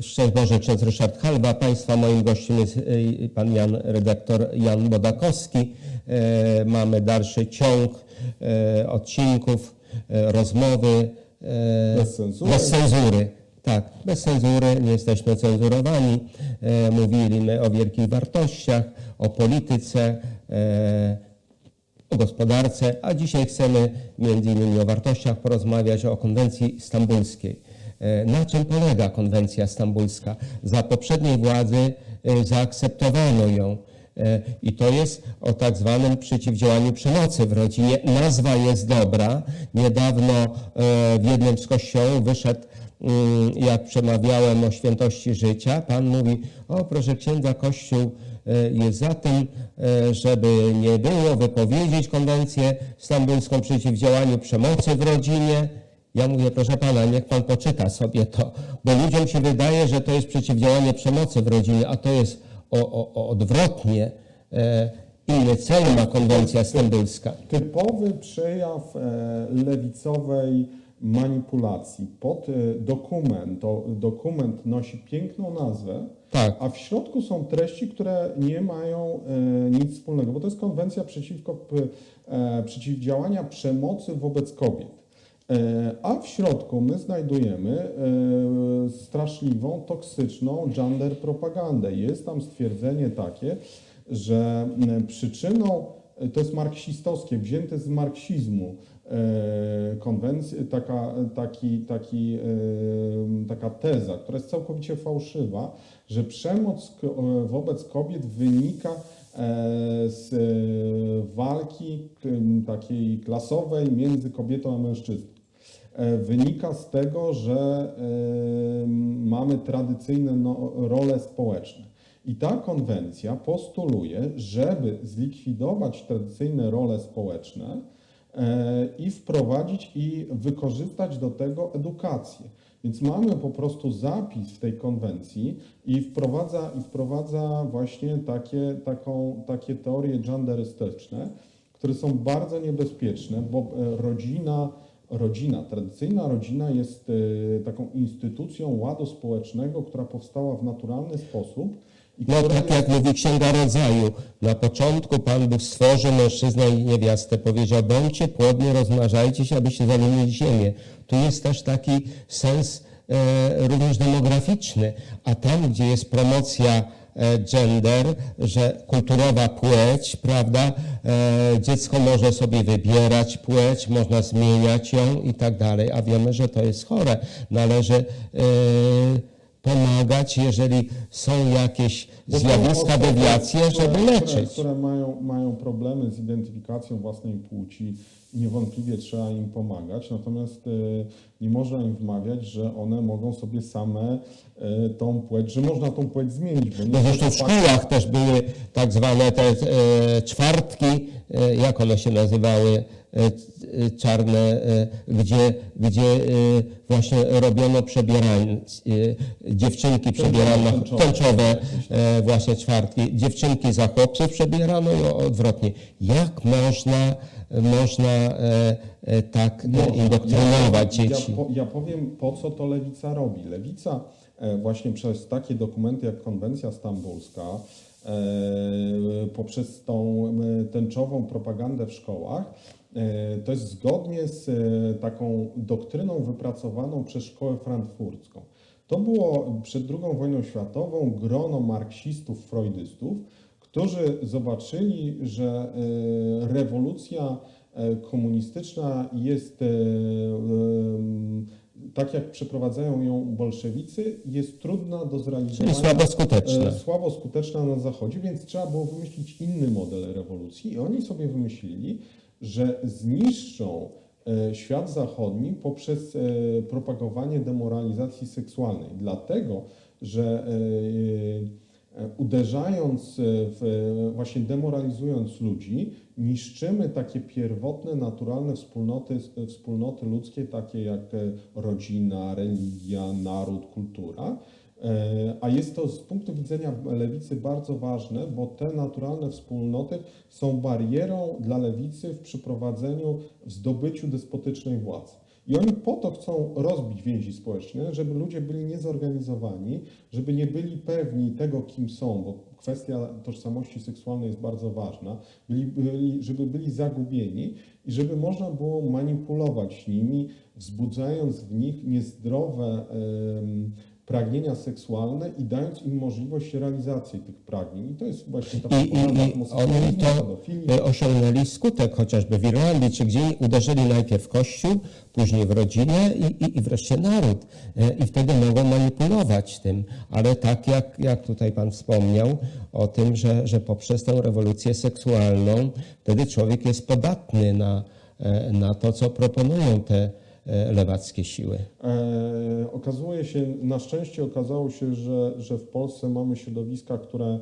Szczęść Boże, ksiądz Ryszard Halba. Państwa moim gościem jest y, pan Jan, redaktor Jan Bodakowski. E, Mamy dalszy ciąg e, odcinków, e, rozmowy. e, Bez cenzury. Bez cenzury. Tak, bez cenzury, nie jesteśmy cenzurowani. E, Mówimy o wielkich wartościach, o polityce, e, o gospodarce, a dzisiaj chcemy między innymi o wartościach porozmawiać, o konwencji stambulskiej. E, Na czym polega konwencja stambulska? Za poprzedniej władzy e, zaakceptowano ją e, i to jest o tak zwanym przeciwdziałaniu przemocy w rodzinie. Nazwa jest dobra. Niedawno w jednym z kościołów wyszedł mm, jak przemawiałem o świętości życia, Pan mówi, o proszę księdza, Kościół jest za tym, żeby nie było wypowiedzieć konwencję stambulską przeciwdziałaniu przemocy w rodzinie. Ja mówię, proszę Pana, niech Pan poczyta sobie to, bo ludziom się wydaje, że to jest przeciwdziałanie przemocy w rodzinie, a to jest o, o, o odwrotnie. E, Inny cel ma konwencja stambulska. Typowy przejaw e, lewicowej manipulacji. Pod e, dokument, to dokument nosi piękną nazwę, Tak. a w środku są treści, które nie mają e, nic wspólnego, bo to jest konwencja przeciwko przeciwdziałania przemocy wobec kobiet. E, A w środku my znajdujemy e, straszliwą, toksyczną gender propagandę. Jest tam stwierdzenie takie, że przyczyną, e, to jest marksistowskie, wzięte z marksizmu, konwencji, taka, taki, taki, taka teza, która jest całkowicie fałszywa, że przemoc wobec kobiet wynika z walki takiej klasowej między kobietą a mężczyzną. E, Wynika z tego, że e, mamy tradycyjne no, role społeczne. I ta konwencja postuluje, żeby zlikwidować tradycyjne role społeczne e, i wprowadzić i wykorzystać do tego edukację. Więc mamy po prostu zapis w tej konwencji i wprowadza, i wprowadza właśnie takie, taką, takie teorie genderystyczne, które są bardzo niebezpieczne, bo rodzina, rodzina, tradycyjna rodzina jest e, taką instytucją ładu społecznego, która powstała w naturalny sposób. No tak jak mówi Księga Rodzaju, na początku Pan Bóg stworzył mężczyznę i niewiastę, powiedział, bądźcie płodni, rozmnażajcie się, abyście zamienili ziemię. Tu jest też taki sens e, również demograficzny, a tam, gdzie jest promocja gender, że kulturowa płeć, prawda, e, dziecko może sobie wybierać płeć, można zmieniać ją i tak dalej, a wiemy, że to jest chore. Należy e, pomagać, jeżeli są jakieś zjawiska, dewiacje, które- żeby Które, leczyć. które mają, mają problemy z identyfikacją własnej płci, niewątpliwie trzeba im pomagać, natomiast e, nie można im wmawiać, że one mogą sobie same e, tą płeć, że można tą płeć zmienić. Bo No zresztą w tylko szkołach też były tak zwane te e, czwartki, jak one się nazywały, czarne, gdzie, gdzie właśnie robiono przebieranie, dziewczynki przebierano, tęczowe. tęczowe właśnie czwartki, dziewczynki za chłopców przebierano i odwrotnie. Jak można, można e, e, tak e, Można. indoktrynować ja, dzieci? Ja, po, ja powiem, po co to lewica robi. Lewica właśnie przez takie dokumenty jak konwencja stambulska, poprzez tą tęczową propagandę w szkołach, to jest zgodnie z taką doktryną wypracowaną przez szkołę frankfurcką. To było przed II wojną światową grono marksistów, freudystów, którzy zobaczyli, że e, rewolucja e, komunistyczna jest, e, tak jak przeprowadzają ją bolszewicy, jest trudna do Czyli zrealizowania. słabo skuteczne. e, Słabo skuteczna na Zachodzie, więc trzeba było wymyślić inny model rewolucji i oni sobie wymyślili, że zniszczą świat zachodni poprzez propagowanie demoralizacji seksualnej. Dlatego, że uderzając e, w, właśnie demoralizując ludzi, niszczymy takie pierwotne, naturalne wspólnoty, wspólnoty ludzkie, takie jak e, rodzina, religia, naród, kultura. E, A jest to z punktu widzenia lewicy bardzo ważne, bo te naturalne wspólnoty są barierą dla lewicy w przeprowadzeniu, w zdobyciu despotycznej władzy. I oni po to chcą rozbić więzi społeczne, żeby ludzie byli niezorganizowani, żeby nie byli pewni tego, kim są, bo kwestia tożsamości seksualnej jest bardzo ważna, byli, byli, żeby byli zagubieni i żeby można było manipulować nimi, wzbudzając w nich niezdrowe pragnienia seksualne i dając im możliwość realizacji tych pragnień. I to jest właśnie ta I, i, i oni to y, osiągnęli skutek, chociażby w Irlandii czy gdzie uderzyli najpierw w Kościół, później w rodzinę i, i, i wreszcie naród. Y, I wtedy mogą manipulować tym. Ale tak jak, jak tutaj Pan wspomniał o tym, że, że poprzez tę rewolucję seksualną wtedy człowiek jest podatny na, e, na to, co proponują te lewackie siły. E, okazuje się, na szczęście okazało się, że, że w Polsce mamy środowiska, które e,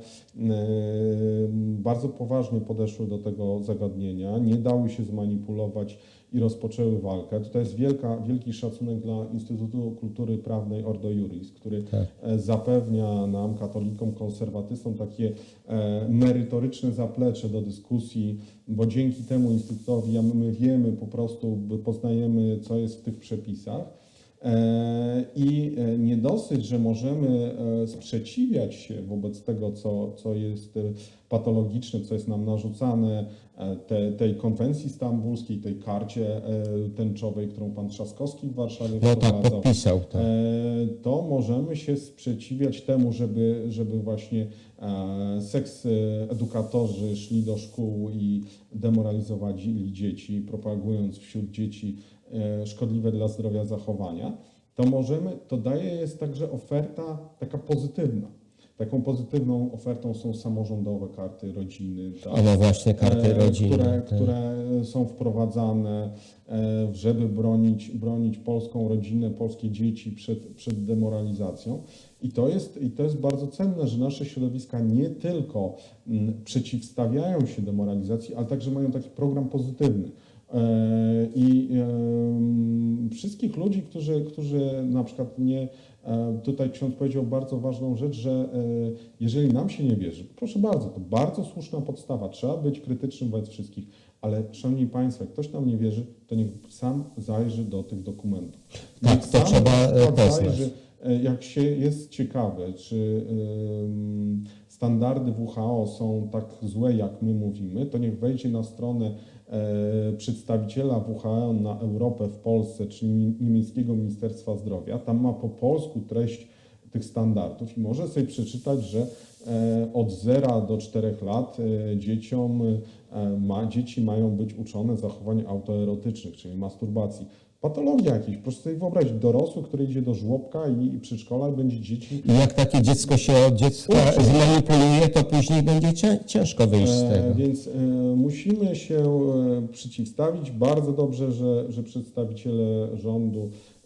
bardzo poważnie podeszły do tego zagadnienia, nie dały się zmanipulować i rozpoczęły walkę. To jest wielka, wielki szacunek dla Instytutu Kultury Prawnej Ordo Juris, który Tak. e, zapewnia nam, katolikom, konserwatystom, takie e, merytoryczne zaplecze do dyskusji, bo dzięki temu instytutowi my wiemy po prostu, poznajemy, co jest w tych przepisach. E, I nie dosyć, że możemy sprzeciwiać się wobec tego, co, co jest patologiczne, co jest nam narzucane, e, te, tej konwencji stambulskiej, tej karcie e, tęczowej, którą pan Trzaskowski w Warszawie No tak, podpisał to. E, to możemy się sprzeciwiać temu, żeby, żeby właśnie seks edukatorzy szli do szkół i demoralizowali dzieci, propagując wśród dzieci szkodliwe dla zdrowia zachowania, to możemy, to daje jest także oferta taka pozytywna. Taką pozytywną ofertą są samorządowe karty rodziny. tak? No właśnie, karty e, rodziny. Które, tak. które są wprowadzane, e, żeby bronić, bronić polską rodzinę, polskie dzieci przed, przed demoralizacją. I to, jest, I to jest bardzo cenne, że nasze środowiska nie tylko mm, przeciwstawiają się demoralizacji, ale także mają taki program pozytywny. E, I wszystkich ludzi, którzy, którzy na przykład nie. e, Tutaj ksiądz powiedział bardzo ważną rzecz, że e, jeżeli nam się nie wierzy, proszę bardzo, to bardzo słuszna podstawa. Trzeba być krytycznym wobec wszystkich, ale szanowni Państwo, jak ktoś nam nie wierzy, to niech sam zajrzy do tych dokumentów. Tak, to trzeba, poznać. zajrzy, jak się jest ciekawe, czy standardy WHO są tak złe, jak my mówimy, to niech wejdzie na stronę przedstawiciela WHO na Europę w Polsce, czyli mi- niemieckiego Ministerstwa Zdrowia. Tam ma po polsku treść tych standardów i może sobie przeczytać, że e, od 0 do 4 lat e, dzieciom, e, ma, dzieci mają być uczone zachowań autoerotycznych, czyli masturbacji. Patologia jakieś. Proszę sobie wyobrazić dorosły, który idzie do żłobka i, i przedszkola i będzie dzieci I jak takie dziecko się od dziecka Uczy. zmanipuluje, to później będzie cię, ciężko wyjść z E, tego. Więc e, musimy się e, przeciwstawić. Bardzo dobrze, że, że przedstawiciele rządu e,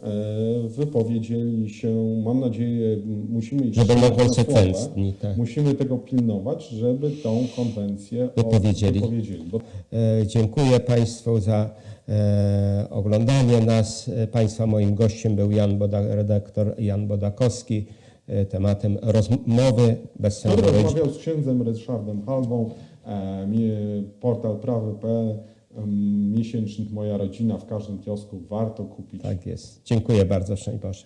wypowiedzieli się. Mam nadzieję, musimy iść Że będą konsekwentni, tak. Musimy tego pilnować, żeby tą konwencję Wypowiedzieli. wypowiedzieli. Bo E, Dziękuję Państwu za e, oglądanie nas. E, Państwa moim gościem był Jan Boda, redaktor Jan Bodakowski. E, Tematem rozmowy bez rodzin. rozmawiał z księdzem Ryszardem e, mie- portal prawy.pl, miesięcznik Moja Rodzina w każdym kiosku warto kupić. Tak jest. Dziękuję bardzo, szczęść Boże.